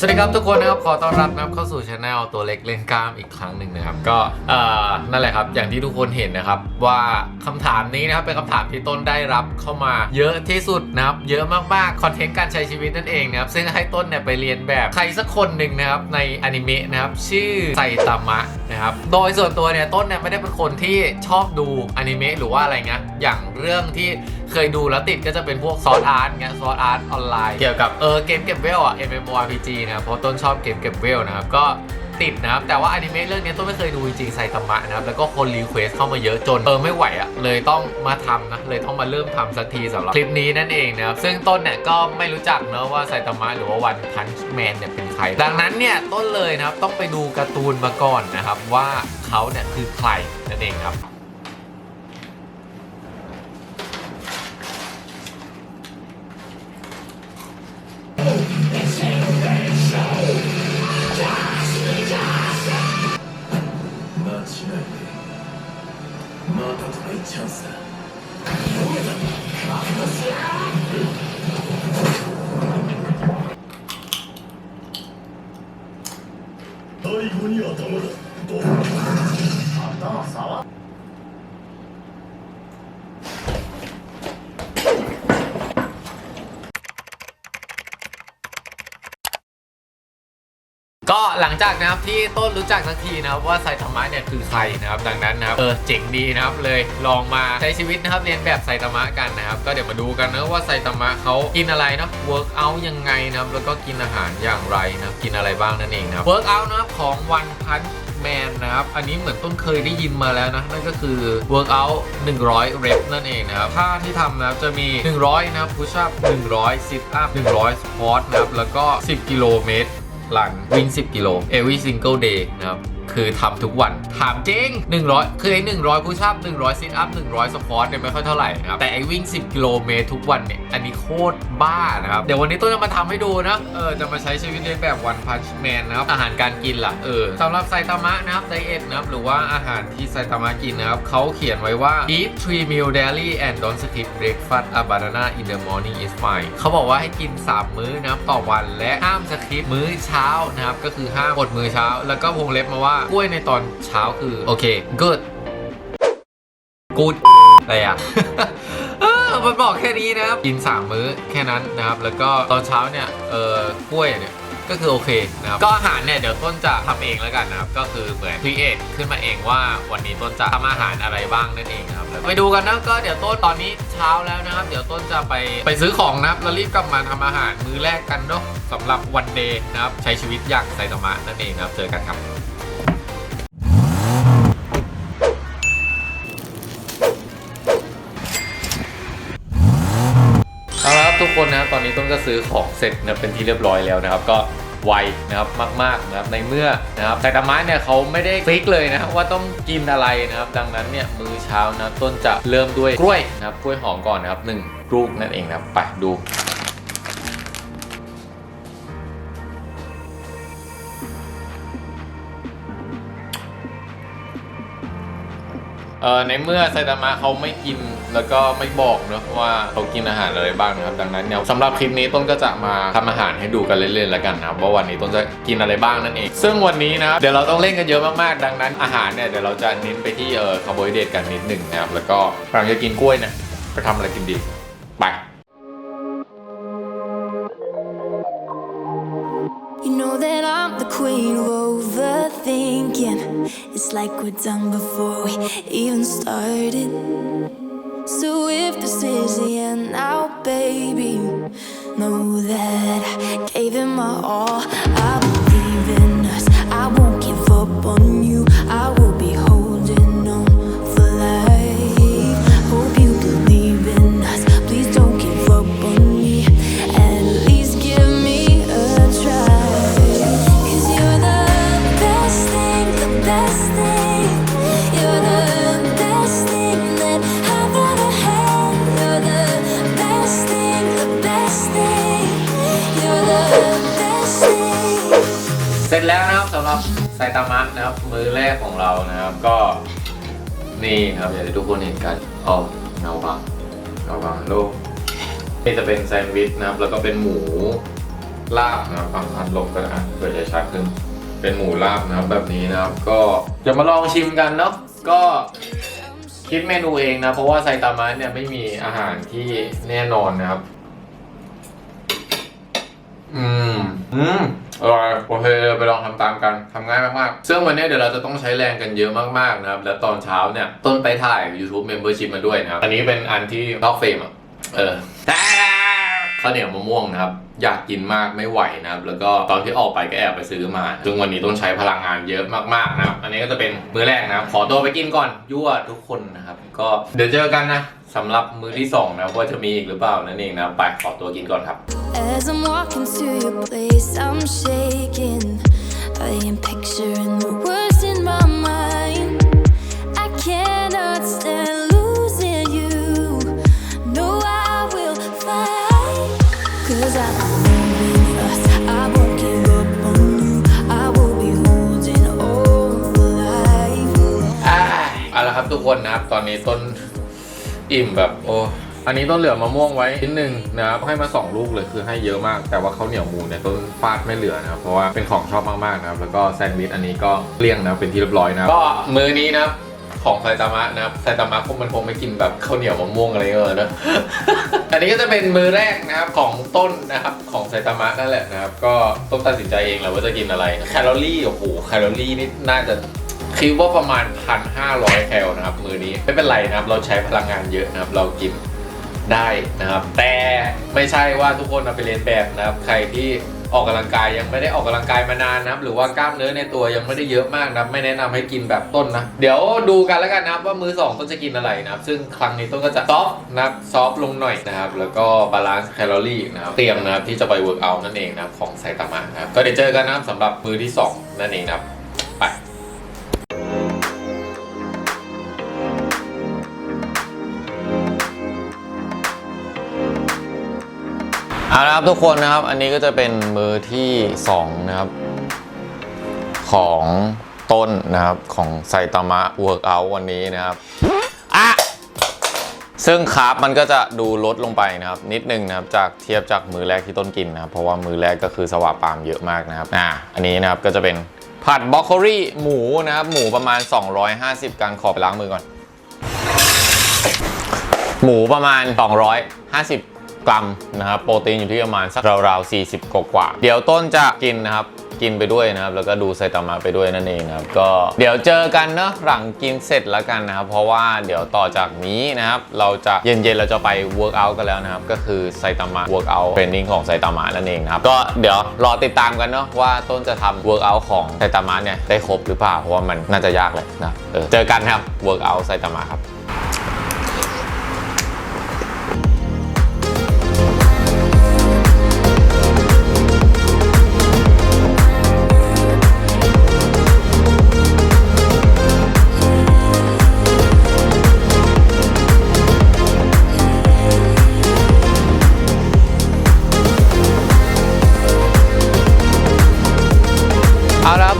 สวัสดีครับทุกคนนะครับขอต้อนรับนะครับเข้าสู่ช anel ตัวเล็กเล่นกล้ามอีกครั้งหนึ่งนะครับ ก็เอ่อนั่นแหละครับ อย่างที่ทุกคนเห็นนะครับ ว่าคำถามนี้นะครับเป็นคำถามที่ต้นได้รับเข้ามาเยอะที่สุดนะครับ เยอะมากๆคอนเทนต์การใช้ชีวิตนั่นเองนะครับซึ่งให้ต้นเนี่ยไปเรียนแบบใครสักคนหนึ่งนะครับในอนิเมะนะครับชื่อไซตามะนะครับโดยส่วนตัวเนี่ยต้นเนี่ยไม่ได้เป็นคนที่ชอบดูอนิเมะหรือว่าอะไรเงี้ยอย่างเรื่องที่ เคยดูแล้วติดก็จะเป็นพวกซอสอาร์ตเงี้ยซอสอาร์ตออนไลน์เกี่ยวกับเออเกมเก็บเวลอะ MMORPG นะครับเพราะต้นชอบเกมเก็บเวลนะครับก็ติดนะครับแต่ว่าอนิเมะเรื่องนี้ต้นไม่เคยดูจริงไซตามะนะครับแล้วก็คนรีเควสเข้ามาเยอะจนเออไม่ไหวอะเลยต้องมาทำนะเลยต้องมาเริ่มทำสักทีสำหรับคลิปนี้นั่นเองนะครับซึ่งต้นเนี่ยก็ไม่รู้จักเนอะว่าไซตามะหรือว่าวันพันช์แมนเนี่ยเป็นใคร ดังนั้นเนี่ยต้นเลยนะครับต้องไปดูการ์ตูนมาก่อนนะครับว่าเขาเนี่ยคือใครนั่นเองครับ 最後に頭だ ลังจากนะครับที่ต้นรู้จักสักทีนะครับว่าไซตามะเนี่ยคือใครนะครับดังนั้นนะครับเออเจ๋งดีนะครับเลยลองมาใช้ชีวิตนะครับเรียนแบบไซตามะกันนะครับก็เดี๋ยวมาดูกันนะว่าไซตามะเขากินอะไรนะเวิร์กอัยังไงนะครับแล้วก็กินอาหารอย่างไรนะครับกินอะไรบ้างนั่นเองนะครับเวิร์กอันะครับของวันพันแมนนะครับ อันนี้เหมือนต้นเคยได้ยินมาแล้วนะ นั่นก็คือ workout 100 rep นั่นเองนะครับท่าที่ทำนะครับจะมี 100 นะครับ push up 100 sit up 100 squat นะครับ แล้วก็ 10 กิโลเมตร ลังวิ่ง 10 กิโล every single day นะครับ คือทำทุกวัน ถามจริง 100 คือไอ้100พุชอัพ100ซิทอัพ100สควอตเนี่ยไม่ค่อยเท่าไหร่นะครับ แต่ไอ้วิ่ง 10 กิโลเมตรทุกวันเนี่ย อันนี้โคตรบ้านะครับ เดี๋ยววันนี้ต้นจะมาทำให้ดูนะ เออ จะมาใช้ชีวิตเรียนแบบวันพัชแมนนะครับ อาหารการกินล่ะ เออสำหรับไซตามะนะครับไดเอทนะครับ หรือว่าอาหารที่ไซตามะกินนะครับเขาเขียนไว้ว่า eat three meal daily and don't skip breakfast a banana in the morning is fine เขาบอกว่าให้กิน 3 มื้อนะครับต่อวันและห้ามสคิปมื้อเช้านะครับก็คือห้ามอดมื้อเช้า แล้วก็วงเล็บมาว่ากล้วยในตอนเช้าคือ โอเค good good อะไรอะมันบอกแค่นี้นะครับ กิน 3 มื้อแค่นั้นนะครับ แล้วก็ตอนเช้าเนี่ย เออกล้วยเนี่ยก็คือโอเคนะครับก็อาหารเนี่ยเดี๋ยวต้นจะทำเองแล้วกันนะครับก็คือเหมือนครีเอทขึ้นมาเองว่าวันนี้ต้นจะทำอาหารอะไรบ้างนั่นเองนะครับไปดูกันนะก็เดี๋ยวต้นตอนนี้เช้าแล้วนะครับ เดี๋ยวต้นจะไปไปซื้อของนะครับแล้วรีบกลับมาทำอาหารมื้อแรกกันเนาะสำหรับวันเดย์นะครับใช้ชีวิตอย่างไซตามะนั่นเองนะครับเจอกันครับ ทุกคนนะครับตอนนี้ต้นก็ซื้อของเสร็จนะเป็นที่เรียบร้อยแล้วนะครับ ก็ไวนะครับมากๆนะครับในเมื่อนะครับไซตามะเนี่ยเขาไม่ได้ฟิกเลยนะว่าต้องกินอะไรนะครับ ดังนั้นเนี่ยมื้อเช้านะต้นจะเริ่มด้วยกล้วยนะครับกล้วยหอมก่อนนะครับหนึ่งลูกนั่นเองนะครับไปดู เออในเมื่อไซตามะเขาไม่กินแล้วก็ไม่บอกเนอะว่าเขากินอาหารอะไรบ้างนะครับ ดังนั้นเนี่ยสำหรับคลิปนี้ต้นก็จะมาทำอาหารให้ดูกันเล่นๆแล้วกันนะครับว่าวันนี้ต้นจะกินอะไรบ้างนั่นเอง ซึ่งวันนี้นะครับเดี๋ยวเราต้องเล่นกันเยอะมากๆ ดังนั้นอาหารเนี่ยเดี๋ยวเราจะเน้นไปที่เออคาร์โบไฮเดรตกันนิดหนึ่งนะครับแล้วก็กำลังจะกินกล้วยนะไปทำอะไรกินดีไป It's like we're done before we even started. So if this is the end now, baby, know that I gave it my all. I นี่ครับอย่างที่ทุกคนเห็นกันอ๋อเงาบังเงาบังโลกนี่จะเป็นแซนด์วิชนะครับ แล้วก็เป็นหมูลาบนะครับอะพันลบกันนะเพื่อจะชัดขึ้น เป็นหมูลาบนะครับแบบนี้นะครับ ก็จะมาลองชิมกันเนาะก็คิดเมนูเองนะ เพราะว่าไซตามะเนี่ยไม่มีอาหารที่แน่นอนนะครับ อืม อืม อร่อยโอเคไปลองทำตามกันทำง่ายมากๆซึ่งวันนี้เดี๋ยวเราจะต้องใช้แรงกันเยอะมากๆนะครับ และตอนเช้าเนี่ย ต้นไปถ่าย YouTube Membership มาด้วยนะครับ อันนี้เป็นอันที่นอกเฟรมอะ เออข้าวเหนียวมะม่วงนะครับ อยากกินมากไม่ไหวนะครับ แล้วก็ตอนที่ออกไปก็แอบไปซื้อมาซึ่งวันนี้ต้องใช้พลังงานเยอะมากๆนะครับ อันนี้ก็จะเป็นมื้อแรกนะครับ ขอตัวไปกินก่อนยั่วทุกคนนะครับ ก็เดี๋ยวเจอกันนะ สำหรับมื้อที่สองนะว่าจะมีอีกหรือเปล่านั่นเองนะไปขอตัวกินก่อนครับ As I'm walking to your place, I'm shaking. I am picturing the words in my mind. I cannot stand losing you. No, I will fight. Cause I won't be lost. I won't give up on you. I will be holding on for life. เอาละครับทุกคนนะครับ ตอนนี้ต้น อิ่มแบบโอ้อันนี้ต้นเหลือมะม่วงไว้นิดนึงนะครับให้มาสองลูกเลยคือให้เยอะมาก แต่ว่าข้าวเหนียวมูเนี่ยต้นฟาดไม่เหลือนะครับเพราะว่าเป็นของชอบมากๆนะครับแล้วก็แซนด์วิชอันนี้ก็เกลี้ยงนะเป็นที่เรียบร้อยนะก็มือนี้นะของไซตามะนะครับไซตามะคงมันคงไม่กินแบบข้าวเหนียวมะม่วงอะไรเงี้ยนะ อันนี้ก็จะเป็นมือแรกนะครับของต้นนะครับของไซตามะนั่นแหละนะครับ ก็ต้องตัดสินใจเองแหละว่าจะกินอะไรแคลอรี่โอ้โหแคลอรี่นี่น่าจะ คิดว่าประมาณ 1,500 แคลนะครับ มือนี้ไม่เป็นไรนะครับ เราใช้พลังงานเยอะนะครับ เรากินได้นะครับ แต่ไม่ใช่ว่าทุกคนเอาไปเรียนแบบนะครับ ใครที่ออกกำลังกายยังไม่ได้ออกกำลังกายมานานนะครับ หรือว่ากล้ามเนื้อในตัวยังไม่ได้เยอะมากนะไม่แนะนำให้กินแบบต้นนะ เดี๋ยวดูกันแล้วกันนะครับว่ามือสองต้นจะกินอะไรนะครับ ซึ่งครั้งนี้ต้นก็จะซอฟนะครับซอฟลงหน่อยนะครับ แล้วก็บาลานซ์แคลอรี่นะครับ เตรียมนะครับที่จะไปเวิร์กอัลนั่นเองนะครับของไซตามะนะครับ ก็เดี๋ยวเจอกันนะครับสำหรับมือที่สองนั่นเองนะครับ เอาละครับทุกคนนะครับ อันนี้ก็จะเป็นมือที่2นะครับ ของต้นนะครับของไซตามะเวิร์กอัลวันนี้นะครับอะซึ่งคาร์บมันก็จะดูลดลงไปนะครับ นิดนึงนะครับจากเทียบจากมือแรกที่ต้นกินนะครับ เพราะว่ามือแรกก็คือสวาปามเยอะมากนะครับอะอันนี้นะครับก็จะเป็นผัดบล็อกโคลี่หมูนะครับ หมูประมาณ 250กรัมขอไปล้างมือก่อน หมูประมาณ 250 กรัมนะครับโปรตีนอยู่ที่ประมาณสักราวๆ40 กว่าๆเดี๋ยวต้นจะกินนะครับกินไปด้วยนะครับ แล้วก็ดูไซตามะไปด้วยนั่นเองนะครับ ก็เดี๋ยวเจอกันเนอะหลังกินเสร็จแล้วกันนะครับ เพราะว่าเดี๋ยวต่อจากนี้นะครับ เราจะเย็นๆ เราจะไปเวิร์กอัลกันแล้วนะครับ ก็คือไซตามะเวิร์กอัลเทรนนิ่งของไซตามะนั่นเองครับ ก็เดี๋ยวรอติดตามกันเนอะว่าต้นจะทำเวิร์กอัลของไซตามะเนี่ยได้ครบหรือเปล่า เพราะว่ามันน่าจะยากเลยนะเออเจอกันครับเวิร์กอัลไซตามะครับ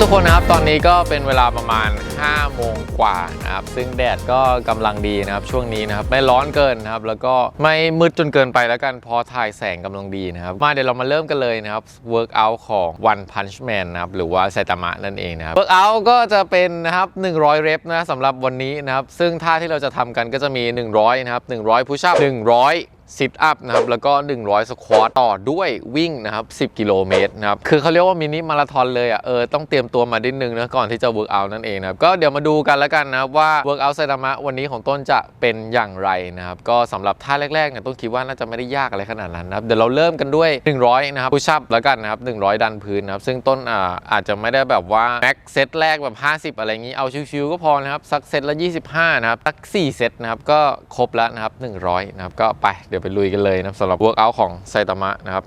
ทุกคนนะครับตอนนี้ก็เป็นเวลาประมาณ 5 โมงกว่านะครับซึ่งแดดก็กำลังดีนะครับช่วงนี้นะครับไม่ร้อนเกินนะครับแล้วก็ไม่มืดจนเกินไปแล้วกันพอถ่ายแสงกำลังดีนะครับมาเดี๋ยวเรามาเริ่มกันเลยนะครับ work out ของ One Punch Man นะครับหรือว่าไซตามะนั่นเองนะครับ work out ก็จะเป็นนะครับ100 เรปนะสำหรับวันนี้นะครับซึ่งท่าที่เราจะทำกันก็จะมี 100นะครับ100 push up 100 ซิทอัพนะครับแล้วก็ 100 สควอตต่อด้วยวิ่งนะครับ 10 กิโลเมตรนะครับคือเขาเรียกว่ามินิมาราธอนเลยอะเออต้องเตรียมตัวมาดิดนึงนะก่อนที่จะเวิร์กอัลนั่นเองนะครับก็เดี๋ยวมาดูกันแล้วกันนะครับว่าเวิร์กอัลไซตามะวันนี้ของต้นจะเป็นอย่างไรนะครับก็สำหรับท่าแรกๆเนี่ยต้นคิดว่าน่าจะไม่ได้ยากอะไรขนาดนั้นนะครับเดี๋ยวเราเริ่มกันด้วย 100 นะครับพุชอัพแล้วกันนะครับ 100 ดันพื้นนะครับซึ่งต้นอ่าอาจจะไม่ได้แบบว่าแม็กเซตแรกแบบ 50 อะไรอย่างนี้เอาชิวๆก็พอนะครับสักเซตละ 25 นะครับสัก 4 เซตนะครับก็ครบแล้วนะครับ100นะครับก็ไปเดี๋ยวไปลุยกันเลยนะสำหรับเวิร์กอัลของไซตามะนะครับ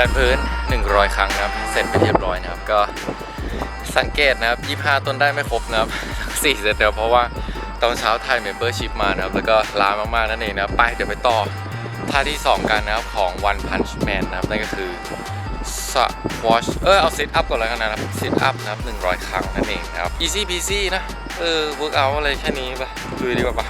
ดันพื้น 100 ครั้งนะครับ เสร็จไปเรียบร้อยนะครับ ก็สังเกตนะครับ 25 ต้นได้ไม่ครบนะครับ4เสร็จแล้วเพราะว่าตอนเช้าไทยเมมเบอร์ชิพมานะครับ แล้วก็ล้ามากๆนั่นเองนะครับ ไปเดี๋ยวไปต่อท่าที่ 2 กันนะครับของ One Punch Man นะครับ นั่นก็คือสวอชเออเอาซิทอัพก่อนแล้วกันนะครับซิทอัพนะครับ 100 ครั้งนั่นเองนะครับ easy peasy นะ เออ work out อะไรแค่นี้ปะดูดีกว่าปะ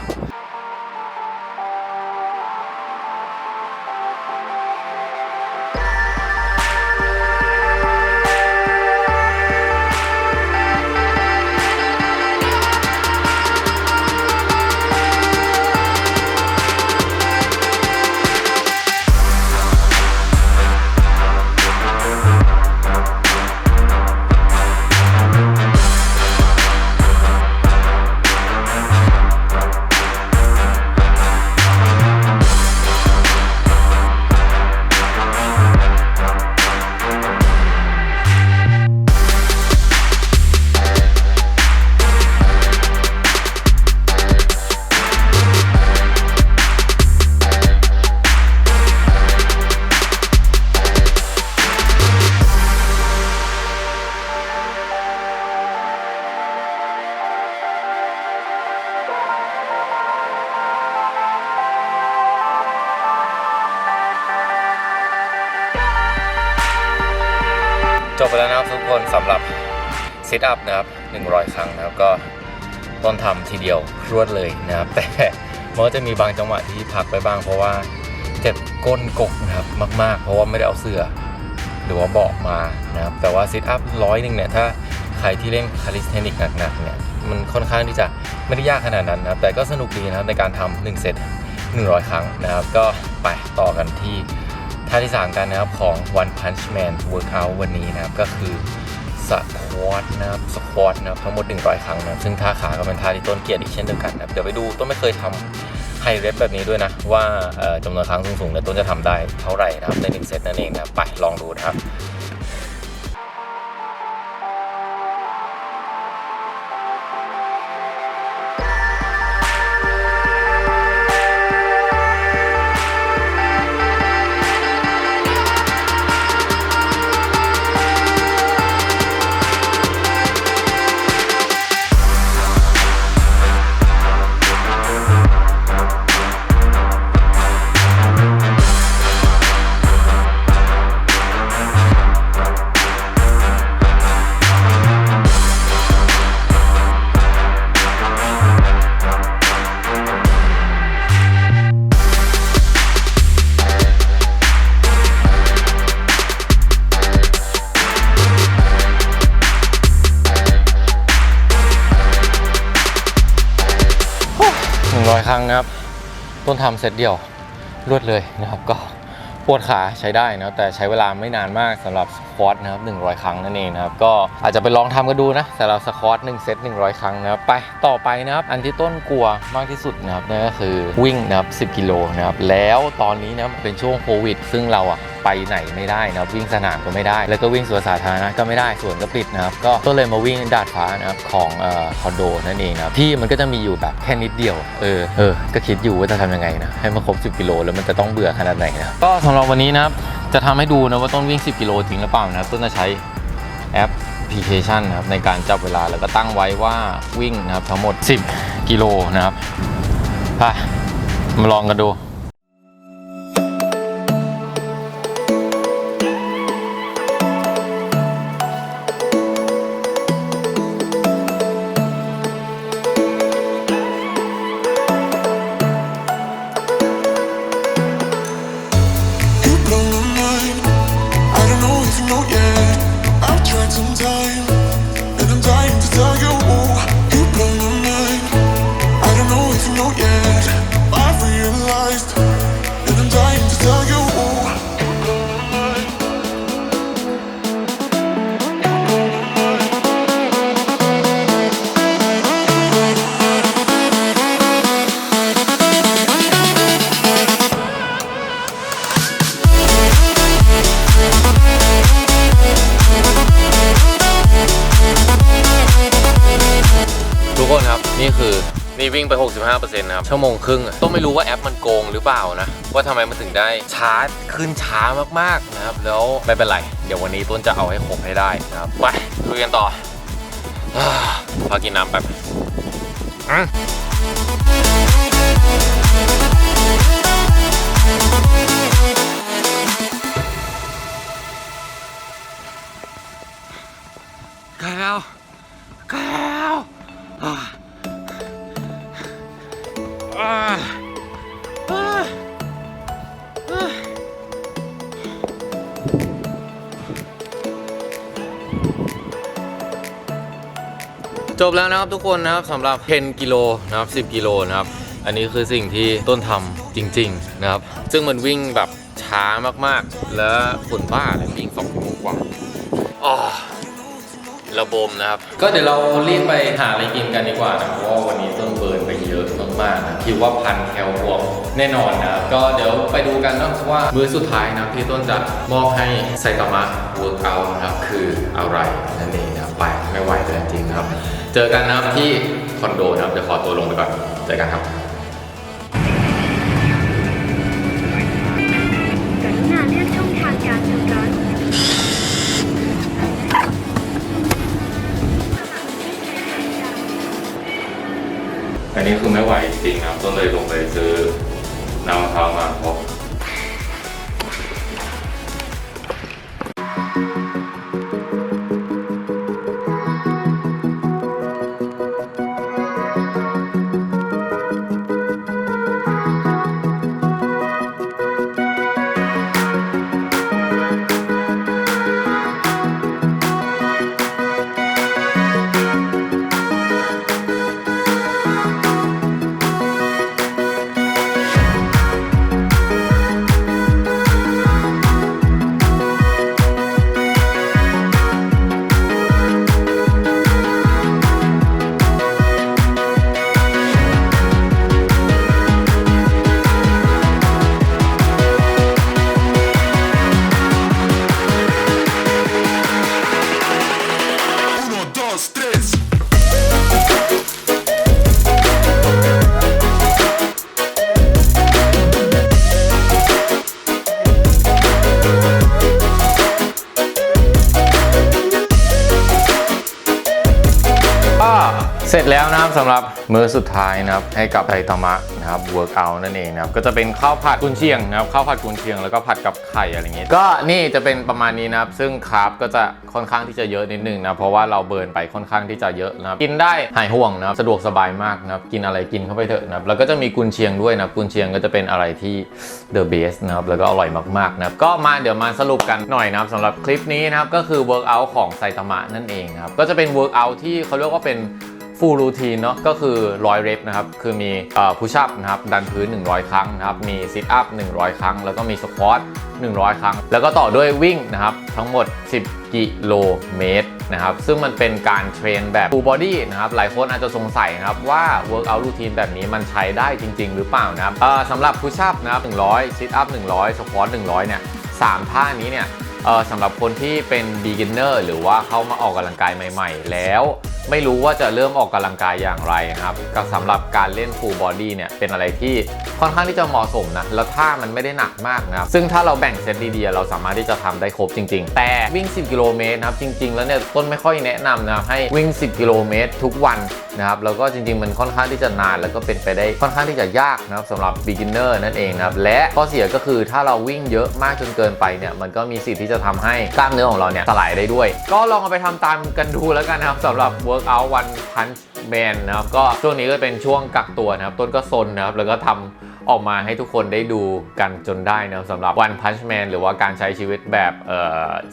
ซิทอัพนะครับ 100 ครั้งนะครับก็ต้นทำทีเดียวรวดเลยนะครับ แต่มันก็จะมีบางจังหวะที่พักไปบ้าง เพราะว่าเจ็บก้นกกนะครับมาก ๆ เพราะว่าไม่ได้เอาเสื้อหรือว่าเบาะมานะครับ แต่ว่าซิทอัพร้อยหนึ่งเนี่ยถ้าใครที่เล่นคาลิสเทนิกหนักๆเนี่ยมันค่อนข้างที่จะไม่ได้ยากขนาดนั้นนะครับ แต่ก็สนุกดีนะครับในการทำหนึ่งเซต100 ครั้งนะครับ ก็ไปต่อกันที่ท่าที่ 3 กันนะครับของ One Punch Man Workout วันนี้นะครับก็คือ สควอตนะครับสควอตนะครับทั้งหมด 100 ครั้งนะซึ่งท่าขาก็เป็นท่าที่ต้นเกียรติอีกเช่นเดียวกันนะเดี๋ยวไปดูต้นไม่เคยทำไฮเรปแบบนี้ด้วยนะ ว่าจำนวนครั้งสูงๆเนี่ยต้นจะทำได้เท่าไหร่นะครับใน1เซตนั่นเองนะไปลองดูนะครับ ร้อยครั้งนะครับ ต้นทำเซตเดียวรวดเลยนะครับ ก็ปวดขาใช้ได้นะแต่ใช้เวลาไม่นานมากสำหรับสควอตนะครับ100 ครั้งนั่นเองนะครับ ก็อาจจะไปลองทำกันดูนะสำหรับสควอต1เซต100 ครั้งนะครับไปต่อไปนะครับ อันที่ต้นกลัวมากที่สุดนะครับนั่นก็คือวิ่งนะครับ10 กิโลนะครับแล้วตอนนี้นะเป็นช่วงโควิด ซึ่งเราอะ ไปไหนไม่ได้นะครับวิ่งสนามก็ไม่ได้ แล้วก็วิ่งสวนสาธารณะก็ไม่ได้สวนก็ปิดนะครับก็ก็เลยมาวิ่งดาดฟ้านะครับของเอ่อคอนโดนั่นเองนะครับที่มันก็จะมีอยู่แบบแค่นิดเดียวเออเออก็คิดอยู่ว่าจะทำยังไงนะให้มันครบ 10กิโลแล้วมันจะต้องเบื่อขนาดไหนนะก็สำหรับวันนี้นะครับจะทำให้ดูนะว่าต้นวิ่ง 10กิโลจริงหรือเปล่านะครับต้นจะใช้แอปพลิเคชันนะครับในการจับเวลาแล้วก็ตั้งไว้ว่าวิ่งนะครับทั้งหมด 10 กิโลนะครับไปมาลองกันดู คนครับ นี่คือนี่วิ่งไป 65%นะครับ ชั่วโมงครึ่งต้องไม่รู้ว่าแอปมันโกงหรือเปล่านะ ว่าทำไมมันถึงได้ชาร์จขึ้นช้ามากๆนะครับ แล้วไม่เป็นไร เดี๋ยววันนี้ต้นจะเอาให้ครบให้ได้นะครับ ไปลุยกันต่ออพากินน้ำแป๊บอืมกล้แล้วกล้แล้ว อ่าอ่าอ่าจบแล้วนะครับทุกคนนะครับสำหรับ 10 กิโลนะครับ 10 กิโลนะครับ อันนี้คือสิ่งที่ต้นทำจริง ๆนะครับ ซึ่งมันวิ่งแบบช้ามากๆ และคนบ้าเลยวิ่งสองชั่วโมงกว่าอ๋อระบมนะครับ ก็เดี๋ยวเรารีบไปหาอะไรกินกันดีกว่านะเพราะว่าวันนี้ต้นเบิร์นไปเยอะ มากนะคิดว่าพันแคลบวกแน่นอนนะก็เดี๋ยวไปดูกันนะว่ามือสุดท้ายนะที่ต้นจะมอบให้ไซตามะเวิร์กอันะครับคืออะไรนั่นเองนะไปไม่ไหวเลยจริงๆครับ เจอกันนะครับที่คอนโดนะครับเดี๋ยวขอตัวลงไปก่อนเจอกันครับ จริงครับต้นเเสร็จแล้วนะครับสำหรับมื้อสุดท้ายนะครับให้กับไทตามะนะครับเวิร์กอัลนั่นเองนะครับก็จะเป็นข้าวผัดกุนเชียงนะครับข้าวผัดกุนเชียงแล้วก็ผัดกับไข่อะไรอย่างเงี้ยก็นี่จะเป็นประมาณนี้นะครับซึ่งคาร์บก็จะค่อนข้างที่จะเยอะนิดนึงนะเพราะว่าเราเบิร์นไปค่อนข้างที่จะเยอะนะครับกินได้หายห่วงนะครับสะดวกสบายมากนะครับกินอะไรกินเข้าไปเถอะนะครับแล้วก็จะมีกุนเชียงด้วยนะกุนเชียงก็จะเป็นอะไรที่ the best นะครับแล้วก็อร่อยมากๆนะครับก็มาเดี๋ยวมาสรุปกันหน่อยนะครับสำหรับคลิปนี้นะครับก็คือ workout ของไซตามะนั่นเองครับก็จะเป็น workout ที่เขาเรียกว่าเป็น ฟูลรูทีนเนาะก็คือ100เรปนะครับ คือมีพุช u ัพนะครับ ดันพื้น 100 ครั้งนะครับ มีซิทอัพ100 ครั้ง แล้วก็มีสควอต100 ครั้ง แล้วก็ต่อด้วยวิ่งนะครับ ทั้งหมด 10 กิโลเมตรนะครับ ซึ่งมันเป็นการเทรนแบบ full body นะครับ หลายคนอาจจะสงสัยนะครับว่า workout routine แบบนี้มันใช้ได้จริง ๆ หรือเปล่านะครับสำหรับพุช u ัพนะครับ100ซิทอัพ100สควอต100เนี่ยสามท่านี้เนี่ย สำหรับคนที่เป็น beginner หรือว่าเข้ามาออกกำลังกายใหม่ ๆ แล้วไม่รู้ว่าจะเริ่มออกกำลังกายอย่างไรครับก็สำหรับการเล่น full body เนี่ยเป็นอะไรที่ค่อนข้างที่จะเหมาะสมนะ แล้วท่ามันไม่ได้หนักมากนะครับ ซึ่งถ้าเราแบ่งเซตดีๆ เราสามารถที่จะทำได้ครบจริง ๆ แต่วิ่ง 10 กิโลเมตรนะครับ จริง ๆ แล้วเนี่ยต้นไม่ค่อยแนะนำนะครับให้วิ่ง 10 กิโลเมตรทุกวัน นะครับแล้วก็จริงๆมันค่อนข้างที่จะนาน แล้วก็เป็นไปได้ค่อนข้างที่จะยากนะครับสำหรับ beginner นั่นเองนะครับและข้อเสียก็คือถ้าเราวิ่งเยอะมากจนเกินไปเนี่ยมันก็มีสิทธิ์ที่จะทำให้กล้ามเนื้อของเราเนี่ยสลายได้ด้วย ก็ลองเอาไปทำตามกันดูแล้วกันนะครับสำหรับ workout one punch man นะครับก็ช่วงนี้ก็เป็นช่วงกักตัวนะครับต้นก็ซนนะครับแล้วก็ทำออกมาให้ทุกคนได้ดูกันจนได้นะสำหรับ one punch man หรือว่าการใช้ชีวิตแบบ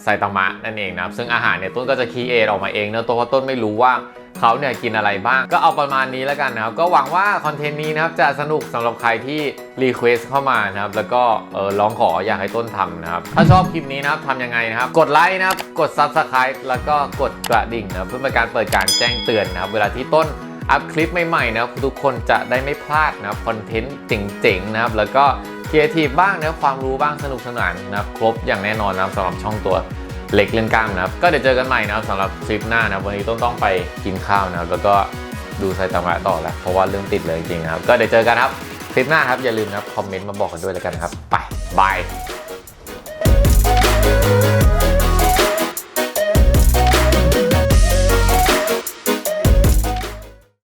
ไซตามะนั่นเองนะครับ ซึ่งอาหารเนี่ยต้นก็จะคีเอทออกมาเองเนะตัวเพราะต้นไม่รู้ว่า เขาเนี่ยกินอะไรบ้าง ก็เอาประมาณนี้แล้วกันนะครับ ก็หวังว่าคอนเทนต์นี้นะครับจะสนุกสำหรับใครที่รีเควสเข้ามานะครับ แล้วก็เออร้องขออยากให้ต้นทำนะครับ ถ้าชอบคลิปนี้นะครับทำยังไงนะครับ กดไลค์นะครับ กด Subscribe แล้วก็กดกระดิ่งนะเพื่อเป็นการเปิดการแจ้งเตือนนะครับ เวลาที่ต้นอัพคลิปใหม่ๆนะครับทุกคนจะได้ไม่พลาดนะครับคอนเทนต์เจ๋งๆนะครับ แล้วก็ครีเอทีฟบ้างนะครับความรู้บ้างสนุกสนานนะครับครบอย่างแน่นอนนะครับสำหรับช่องตัว เล็กเล่นกล้ามนะครับ ก็เดี๋ยวเจอกันใหม่นะครับสำหรับคลิปหน้านะวันนี้ต้องต้องไปกินข้าวนะครับแล้วก็ดูไซตามะต่อแล้วเพราะว่าเรื่องติดเลยจริงๆนะครับ ก็เดี๋ยวเจอกันครับคลิปหน้าครับอย่าลืมนะครับคอมเมนต์มาบอกกันด้วยแล้วกันครับ ไปบาย